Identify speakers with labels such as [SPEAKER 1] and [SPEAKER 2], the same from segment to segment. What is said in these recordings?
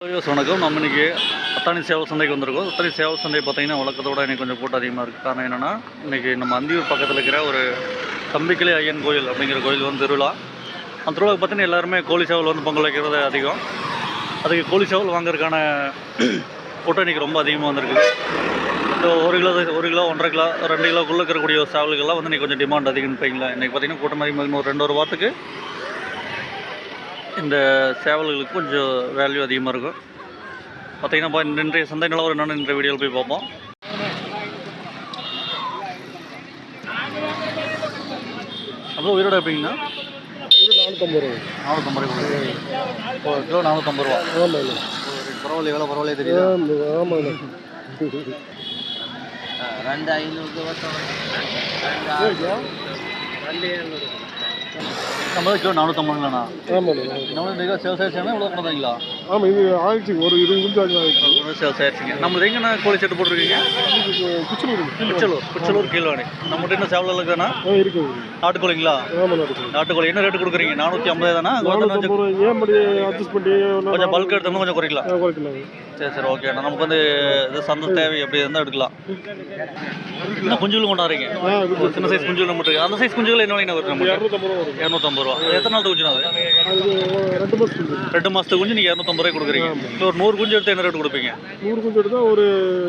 [SPEAKER 1] வணக்கம். நம்ம இன்றைக்கி அத்தானி சேவல் சந்தைக்கு வந்திருக்கோம். அத்தானி சேவல் சந்தை பார்த்தீங்கன்னா வழக்கத்தோட இன்னைக்கு கொஞ்சம் கூட்டம் அதிகமாக இருக்குது காரணம் என்னென்னா இன்றைக்கி நம்ம அந்தியூர் பக்கத்தில் இருக்கிற ஒரு தம்பிக்கிளை ஐயன் கோயில் அப்படிங்கிற கோயில் வந்து திருவிழா. அந்த திருவிழாவுக்கு பார்த்தீங்கன்னா எல்லாருமே கோழி சேவல் வந்து பொங்கல் வைக்கிறது அதிகம். அதுக்கு கோழி சேவல் வாங்குறதுக்கான கூட்டம் இன்னைக்கு ரொம்ப அதிகமாக வந்திருக்குது. இந்த ஒரு கிலோ ஒரு கிலோ ஒன்றரை கிலோ ரெண்டு கிலோக்குள்ளே இருக்கக்கூடிய சேவல்கள்லாம் வந்து இன்றைக்கி கொஞ்சம் டிமாண்ட் அதிகம்னு வைங்களேன். இன்னைக்கு பார்த்தீங்கன்னா கூட்டம் அதிகமாக ஒரு ரெண்டு ஒரு வாரத்துக்கு இந்த சேவல்களுக்கு கொஞ்சம் வேல்யூ அதிகமாக இருக்கும். பார்த்தீங்கன்னா இன்றைய சந்தை நிலவரம் என்னன்னு இன்றைய வீடியோவில் போய் பார்ப்போம். அப்புறம் உயிரோட எப்படிங்கண்ணா
[SPEAKER 2] இது நானூற்றம்பது ரூபா.
[SPEAKER 1] நானூற்றம்பது ரூபாய் இப்போ கிலோ நானூற்றம்பது ரூபா.
[SPEAKER 2] ஆமாம்
[SPEAKER 1] பரவாயில்ல எவ்வளோ பரவாயில்ல தெரியுதா?
[SPEAKER 2] ஆமாம்
[SPEAKER 3] ரெண்டு ஐநூறுக்கு ரெண்டு எழுநூறு.
[SPEAKER 1] நம்ம கிலோ நானூற்றம்பதுங்களாண்ணா
[SPEAKER 2] ஆமாம்
[SPEAKER 1] சேல்ஸ் ஆயிடுச்சுன்னா இவ்வளோ பண்ணுறீங்களா
[SPEAKER 2] ஆமாம் இது ஆயிடுச்சு. ஒரு இருபது நிமிஷம் ஆயிடுச்சு.
[SPEAKER 1] சேல்ஸ் ஆயிடுச்சுங்க. நம்மளது எங்கண்ணா கோழி செட்டு போட்டிருக்கீங்க?
[SPEAKER 2] குச்சலூர்
[SPEAKER 1] குச்சலூர். குச்சலூர் கீழ்வாணி. நம்மகிட்ட என்ன சேவல் இருக்குதுண்ணா?
[SPEAKER 2] ஆ இருக்குது
[SPEAKER 1] நாட்டுக்கோழிங்களா?
[SPEAKER 2] ஆமாம்
[SPEAKER 1] நாட்டுக்கோழி. என்ன ரேட்டு கொடுக்குறீங்க? நானூற்றி ஐம்பது தானே?
[SPEAKER 2] ஏன் படி அட்ஜஸ்ட் பண்ணி
[SPEAKER 1] கொஞ்சம் பல்க் எடுத்தோம்னா கொஞ்சம் குறைக்கலாம்.
[SPEAKER 2] குறைக்கலாம்.
[SPEAKER 1] சரி சரி ஓகே நமக்கு வந்து இது சந்தை தேவை எப்படி இருந்தால் எடுக்கலாம். இன்னும் குஞ்சுகளும் கொண்டாடுறீங்க.
[SPEAKER 2] இது
[SPEAKER 1] ஒரு சின்ன சைஸ் குஞ்சுகள் மட்டும் இருக்கு அந்த சைஸ் குஞ்சுகள் என்ன வருது நமக்கு
[SPEAKER 2] இரநூத்தம்பது ரூபா வரும்.
[SPEAKER 1] இரநூத்தம்பது ரூபா. அது எத்தனை நாள் குஞ்சுனா அது?
[SPEAKER 2] ரெண்டு
[SPEAKER 1] மாதத்துக்கு குஞ்சு நீங்கள் இரநூத்தம்பது ரூபாய் கொடுக்குறீங்க. ஒரு நூறு குஞ்சு எடுத்து என்ன ரேட் கொடுப்பீங்க?
[SPEAKER 2] நூறு குஞ்சு எடுத்தால் ஒரு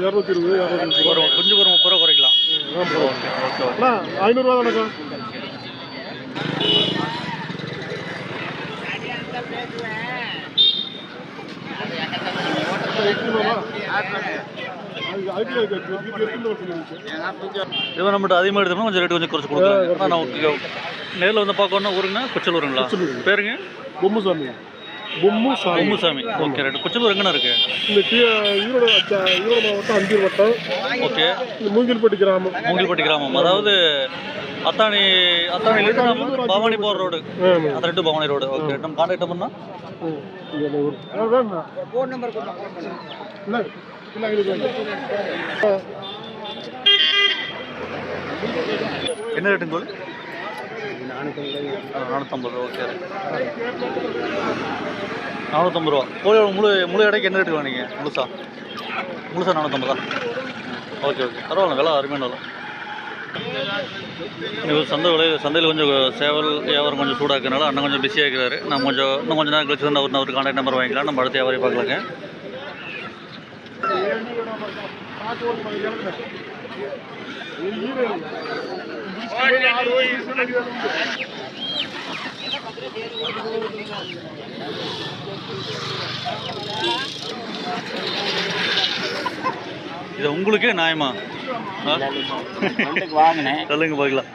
[SPEAKER 2] இரநூத்தி இருபது இரநூத்தி
[SPEAKER 1] ஒரு குஞ்சுக்கு ஒரு முப்பது ரூபா குறைக்கலாம். Okay okay okay.
[SPEAKER 2] ஐநூறுரூவா தானக்கா
[SPEAKER 1] இவன் நம்மகிட்ட அதிகமாக எடுத்தோம்னா கொஞ்சம் ரேட் கொஞ்சம் குறைச்சு கொடுக்குறாங்க ஆனால் நமக்கு நேரில் வந்து பார்க்கணுன்னா ஊருங்கண்ணா குச்சலூருங்களா? பேருங்க?
[SPEAKER 2] பொம்முசாமி. பொம்முசாமி
[SPEAKER 1] பொம்முசாமி ஓகே ரைட் குச்சலூர் எங்கண்ணா இருக்கு?
[SPEAKER 2] இந்த டி- ஈரோடு அச்சா- ஈரோடு மாவட்டம் அஞ்சூர் வட்டம்.
[SPEAKER 1] ஓகே.
[SPEAKER 2] இந்த மூங்கில்பட்டி கிராமம்.
[SPEAKER 1] மூங்கில்பட்டி கிராமம். அதாவது அத்தானி அத்தானிலேருந்து நம்ம பவானி போகிற ரோடு.
[SPEAKER 2] ஆமாம்
[SPEAKER 1] அந்த ரெண்டு பவானி ரோடு. ஓகே நம்ம கான்டாக்ட் பண்ணால்
[SPEAKER 2] இல்லை இல்லை எங்களுக்கு வேண்டாம்.
[SPEAKER 1] என்ன? ரேட்டுங்க நானூற்றம்பது ஓகே நானூற்றம்பது ரூபா கோழியோட முழு முழு எடைக்கு என்ன ரேட்டு வாங்கிங்க முழுசா? முழுசா நானூற்றம்பதா? ஓகே ஓகே பரவாயில்ல விலை அருமையான விலை. இன்னைக்கு சந்தை விலை சந்தையில் கொஞ்சம் சேவல் வியாபாரம் கொஞ்சம் சூடாக இருக்கனால அண்ணன் கொஞ்சம் பிஸியாக இருக்கிறாரு. நம்ம கொஞ்சம் இன்னும் கொஞ்சம் நேரம் கழிச்சு வந்து அவர் அவருக்கு கான்டாக்ட் நம்பர் வாங்கிக்கலாம். நம்ம அடுத்த வியாபாரி பார்க்கலாங்க. இது உங்களுக்கே நியாயமா? சொல்லுங்க பார்க்கலாம்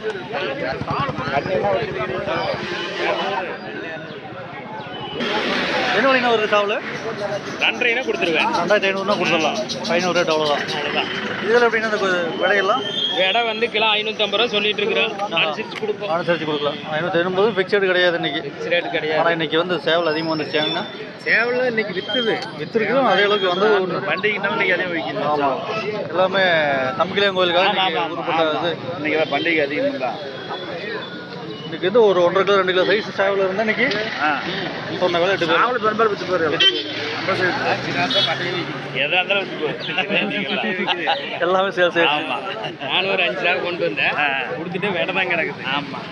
[SPEAKER 3] அவ்வளோதான்
[SPEAKER 1] ஏப்பா, என்ன விலைண்ணா வருது சாவல்
[SPEAKER 3] ரெண்டரைனா கொடுத்துருவேன்.
[SPEAKER 1] ரெண்டாயிரத்தி ஐநூறுனா கொடுத்துடலாம். ஐநூறு ரேட் அவ்வளோதான்
[SPEAKER 3] அவ்வளோதான்
[SPEAKER 1] இதில் எப்படின்னா இந்த விலையெல்லாம்
[SPEAKER 3] விடை வந்து கிலோ ஐநூற்றம்பது ரூபா சொல்லிட்டு இருக்கிறோம் அனுசரிச்சு கொடுப்போம்.
[SPEAKER 1] கொடுக்கலாம். ஐநூற்றி ஐம்பது ஃபிக்ஸடு கிடையாது இன்னைக்கு.
[SPEAKER 3] ஃபிக்ஸ் ரேட் கிடையாது.
[SPEAKER 1] ஆனால் இன்னைக்கு வந்து சேவல் அதிகமாக வந்துருச்சாங்கன்னா
[SPEAKER 3] சேவலில் இன்னைக்கு விற்றுது
[SPEAKER 1] விற்றுருக்கிறோம் அதே அளவுக்கு வந்து ஒரு-
[SPEAKER 3] பண்டிகைனால இன்னைக்கு அதிகம் விற்கிது
[SPEAKER 1] ஆமாம் எல்லாமே தம்பிக்கிளையம் கோயிலுக்காக இன்னைக்கு
[SPEAKER 3] பண்டிகை அதிகம் தான்
[SPEAKER 1] இன்னைக்கு வந்து ஒரு ஒன்றரை கிலோ ரெண்டு கிலோ சைஸ் சேவல் இருந்தால் இன்னைக்கு சொன்ன வேலை எட்டு பேர்
[SPEAKER 3] நாவல் பெரும்பாலும் விற்று போயிரு எதா இருந்தாலும் விற்று
[SPEAKER 1] எல்லாமே சேல் சேல்
[SPEAKER 3] ஆமாம் நானும் ஒரு அஞ்சு ரூபா கொண்டு வந்தேன். கொடுத்துட்டு வேலை தான் கிடக்குது. ஆமாம்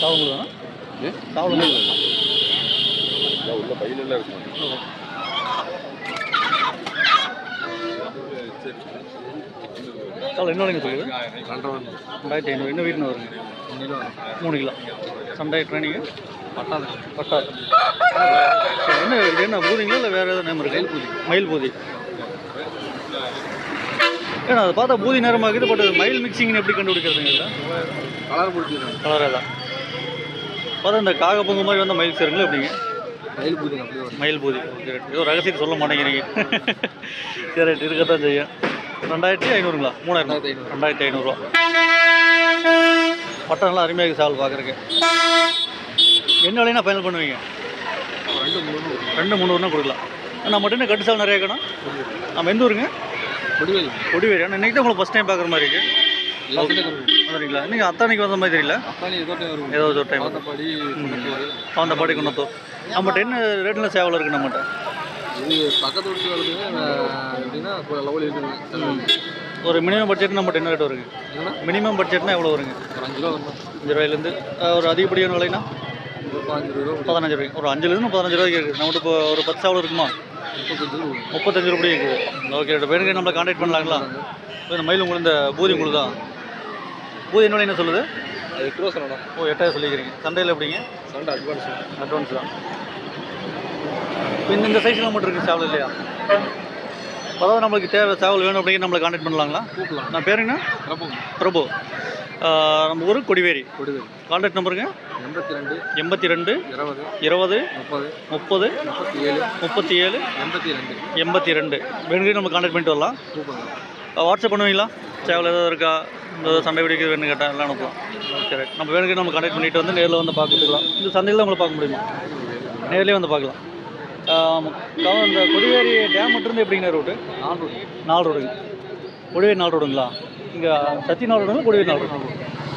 [SPEAKER 1] சாவல் வேணும் சாவல் சாவல் என்ன விலைங்க சொல்லுது? ரெண்டாயிரத்தி ஐநூறு. என்ன வீட்டுன்னு வருங்க? மூணு கிலோ. சண்டை ட்ரைனிங்கு பட்டாது பட்டாது என்ன இது? என்ன பூதிங்களா இல்லை வேறு எதாவது நேம் இருக்கு? மயில் பூதி. ஏன்னா அதை பார்த்தா பூதி நேரமாக இருக்குது பட் மயில் மிக்சிங்னு எப்படி கண்டுபிடிக்கிறதுங்க
[SPEAKER 2] கலர் பிடிச்சிருக்காங்க.
[SPEAKER 1] கலரே தான் பார்த்தா இந்த காக பொங்கு மாதிரி வந்த மயில் சேருங்களா எப்படிங்க?
[SPEAKER 2] மயில் வரும்.
[SPEAKER 1] மயில் பூதி. ஓகே ஏதோ ரகசியத்தை சொல்ல மாட்டேங்கிறீங்க. சரி ரைட் இருக்கத்தான் செய்யும். ரெண்டாயிரத்தி ஐநூறுங்களா? மூணாயிரம். ரெண்டாயிரத்தி ஐநூறுரூவா பட்டம் நல்லா அருமையாக இருக்குது சேவல் பார்க்குறக்கு என்ன விலைனா ஃபைனல் பண்ணுவீங்க?
[SPEAKER 2] ரெண்டு மூணு
[SPEAKER 1] ரெண்டு முந்நூறுனா கொடுக்கலாம். நம்ம மட்டும் கட்டு சேவல் நிறைய இருக்கணும் நம்ம எந்த ஊருங்க?
[SPEAKER 2] முடிவில்
[SPEAKER 1] கொடிவேரி ஆனால் இன்றைக்கி தான் உங்களுக்கு ஃபஸ்ட் டைம் பார்க்குற மாதிரி இருக்குது வந்துறீங்களா நீங்கள் அத்தானிக்கு வந்த மாதிரி தெரியல.
[SPEAKER 2] அப்பானி ஏதோ வரும்
[SPEAKER 1] ஏதோ ஒரு டைம்
[SPEAKER 2] படி
[SPEAKER 1] அந்த பாடி கொண்டு நம்மகிட்ட என்ன ரேட்டில் சேவல் இருக்குது நம்மகிட்ட?
[SPEAKER 2] இது பக்கத்து எப்படின்னா லெவல் இருக்குங்க
[SPEAKER 1] ஒரு மினிமம் பட்ஜெட் நம்மகிட்ட என்ன ரேட் வருங்க?
[SPEAKER 2] என்னன்னா
[SPEAKER 1] மினிமம் பட்ஜெட்னா எவ்வளோ வருங்க?
[SPEAKER 2] ஒரு அஞ்சு ரூபா வரணும்
[SPEAKER 1] அஞ்சு ரூபாயிலேருந்து ஒரு அதிகப்படியான விலைனா?
[SPEAKER 2] பதினஞ்சு ரூபா
[SPEAKER 1] பதினஞ்சு ரூபாய்க்கு. ஒரு அஞ்சுலேருந்து பதினஞ்சு ரூபாய்க்கு இருக்குது. நம்மகிட்ட இப்போ ஒரு பத்து சேவல் இருக்குமா?
[SPEAKER 2] முப்பத்தஞ்சு ரூபா
[SPEAKER 1] முப்பத்தஞ்சு ரூபாய் இருக்குது. ஓகே ரெண்டு பேருக்கு நம்மளை கான்டாக்ட் பண்ணலாங்களா? இந்த மயில் உங்களுக்கு இந்த பூதி உங்களுக்கு தான் பூதி என்ன என்ன சொல்லுது?
[SPEAKER 2] எட்டு ரூபா சொல்லணும்.
[SPEAKER 1] ஓ எட்டாயிரம் சொல்லிக்கிறீங்க. சண்டையில் எப்படிங்க?
[SPEAKER 2] சண்டை அட்வான்ஸ்
[SPEAKER 1] அட்வான்ஸ் தான். இந்த இந்த சைஸில் மட்டும் இருக்குது சேவல் இல்லையா? அதாவது நம்மளுக்கு தேவை சேவல் வேணும் அப்படிங்கிற நம்மளை கான்டாக்ட் பண்ணலாங்களா?
[SPEAKER 2] கூப்பிடலாம்.
[SPEAKER 1] நான் பேருங்கண்ணா
[SPEAKER 2] கிளப்புங்க
[SPEAKER 1] பிரபு. ஆஹ் நம்ம ஊர் கொடிவேரி.
[SPEAKER 2] கொடுவேல்
[SPEAKER 1] கான்டாக்ட் நம்பருங்க
[SPEAKER 2] எண்பத்தி ரெண்டு
[SPEAKER 1] எண்பத்தி ரெண்டு
[SPEAKER 2] இருபது
[SPEAKER 1] இருபது
[SPEAKER 2] முப்பது
[SPEAKER 1] முப்பது
[SPEAKER 2] முப்பத்தி ஏழு
[SPEAKER 1] முப்பத்தி ஏழு
[SPEAKER 2] எண்பத்தி ரெண்டு
[SPEAKER 1] எண்பத்தி ரெண்டு வேணுங்க நம்ம கான்டாக்ட் பண்ணிட்டு வரலாம். வாட்ஸ்அப் பண்ணுவீங்களா? சேவல் ஏதாவது இருக்கா? இந்த சண்டை பிடிக்க வேணும்னு கேட்டால் எல்லாம் அனுப்பலாம். ரைட் நம்ம வேணுங்க நம்ம கான்டாக்ட் பண்ணிட்டு வந்து நேரில் வந்து பார்த்துக்கலாம் இந்த சந்தையில் நம்மளை பார்க்க முடியுமா? நேர்லேயே வந்து பார்க்கலாம். இந்த கொடிவேரி டேம் மட்டும் எப்படிங்க ரூட்டு
[SPEAKER 2] நாலு
[SPEAKER 1] நாலு ரோடுங்க கொடிவேரி நாலு ரோடுங்களா இங்கே சத்தி நாலு ரோடுங்களா கொடிவேரி நாலு ரோடு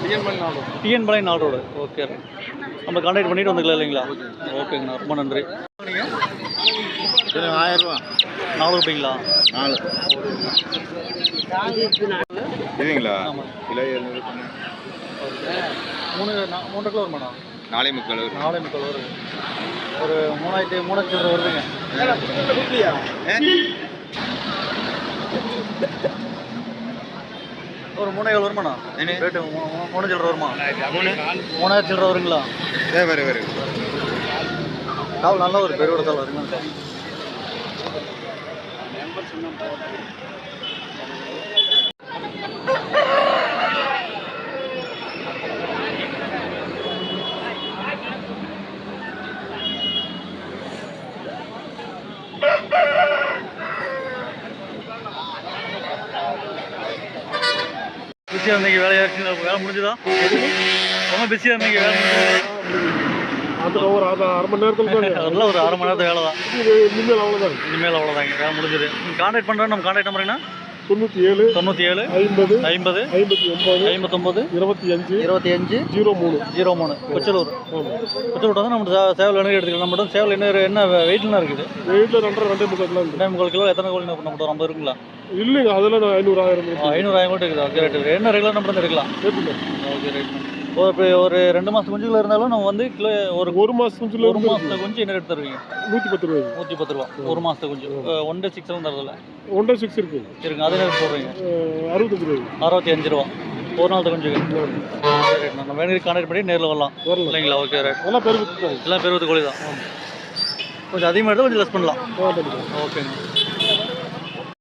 [SPEAKER 2] டிஎன்மணி நாலு
[SPEAKER 1] டிஎன் பாளையம் நாலு ரோடு ஓகே. நம்ம கான்டாக்ட் பண்ணிட்டு வந்துக்கலாம் இல்லைங்களா? ஓகேங்கண்ணா ரொம்ப நன்றி.
[SPEAKER 2] ஆயிரம் ரூபா.
[SPEAKER 1] நாலு ரூபாய்ங்களா
[SPEAKER 2] நாலு. இதுங்களா
[SPEAKER 1] ஆமாம்
[SPEAKER 2] கிலோ எழுநூறு
[SPEAKER 1] மூணு நா- மூன்றரை கிலோ வருமாண்ணா?
[SPEAKER 2] நாலே முக்கால் வரும்.
[SPEAKER 1] நாலே முக்கால் வருது ஒரு மூணாயிரத்தி மூணாயிரத்தி சில்லறை வருதுங்க. ஒரு மூணாயிரம் வருமாண்ணா. ரேட்டு மூணு சில்லறை வருமா? மூணாயிரம் சில்லறை வருங்களா?
[SPEAKER 2] ஏ வரு வரு.
[SPEAKER 1] கால் நல்ல ஒரு பெருவோட கால் வருங்க. பிஸியாக இருந்தீங்க வேலையாச்சு வேலை முடிஞ்சுதா? ரொம்ப பிஸியாக இருந்தீங்க வேலை முடிஞ்சுதா?
[SPEAKER 2] அது ஒரு அரை மணி நேரத்தில் தான்.
[SPEAKER 1] அதெல்லாம் ஒரு அரை மணி நேரத்து வேலை தான்.
[SPEAKER 2] இனிமேல் அவ்வளோதான்
[SPEAKER 1] இனிமேல் அவ்வளோதாங்க வேலை முடிஞ்சது. கான்டாக்ட் பண்ணுறோம் நம்ம கான்டாக்ட் நம்பருங்கண்ணா
[SPEAKER 2] தொண்ணூற்றி ஏழு
[SPEAKER 1] தொண்ணூற்றி ஏழு
[SPEAKER 2] ஐம்பது
[SPEAKER 1] ஐம்பது
[SPEAKER 2] ஐம்பத்தி ஒம்பது
[SPEAKER 1] ஐம்பத்தொம்பது
[SPEAKER 2] இருபத்தி அஞ்சு
[SPEAKER 1] இருபத்தி அஞ்சு
[SPEAKER 2] ஜீரோ மூணு
[SPEAKER 1] ஜீரோ மூணு கொச்சலூர் கொச்சலூர் வந்து நம்ம சேவல் என்ன எடுத்துக்கலாம். நம்ம சேவல் என்ன என்ன வெயிட்லாம் இருக்குது?
[SPEAKER 2] வீட்டில் ரெண்டரை ரெண்டே முக்கால் இருக்கு
[SPEAKER 1] ரெண்டே முக்கால் கிலோ எத்தனை கோழி நம்ம ஒரு ஐம்பது இருக்குங்களா?
[SPEAKER 2] இல்லைங்க அதெல்லாம் நான் ஐநூறு ஆயிரம்
[SPEAKER 1] ஐநூறு ஆயிரம் கூட இருக்குது. ஓகே ரைட் என்ன ரெகுலர் நம்பர் எடுக்கலாம் ஓகே ரைட். ஒரு இப்போ ஒரு ரெண்டு மாதம் குஞ்சுகள் இருந்தாலும் நம்ம வந்து கிலோ ஒரு
[SPEAKER 2] ஒரு மாதம் குஞ்சுல
[SPEAKER 1] ஒரு மாதத்துக்கு குஞ்சு என்ன ரேட் தருவீங்க
[SPEAKER 2] நூற்றி பத்து ரூபாய்
[SPEAKER 1] நூற்றி பத்து ரூபா ஒரு மாதத்துக்கு குஞ்சு. ஒன் டே சிக்ஸ் எல்லாம் தரதில்ல?
[SPEAKER 2] ஒன்றரை சிக்ஸ் இருக்கு.
[SPEAKER 1] இருக்குங்க. அது என்ன சொல்கிறீங்க
[SPEAKER 2] அறுபத்தஞ்சு ரூபாய்
[SPEAKER 1] அறுபத்தி அஞ்சு ரூபா. ஒரு நாள் குஞ்சுக்கு ரைட். நம்ம வேணுக்கு கான்டாக்ட் பண்ணி நேரில் வரலாம்.
[SPEAKER 2] வரலாம்.
[SPEAKER 1] இல்லைங்களா? Okay right.
[SPEAKER 2] அதெல்லாம் பெருமைக்கு
[SPEAKER 1] எல்லாம் பெருவது கோழி தான். கொஞ்சம் அதிகமாக எடுத்தால் கொஞ்சம் லெஸ் பண்ணலாம். ஓகேங்க.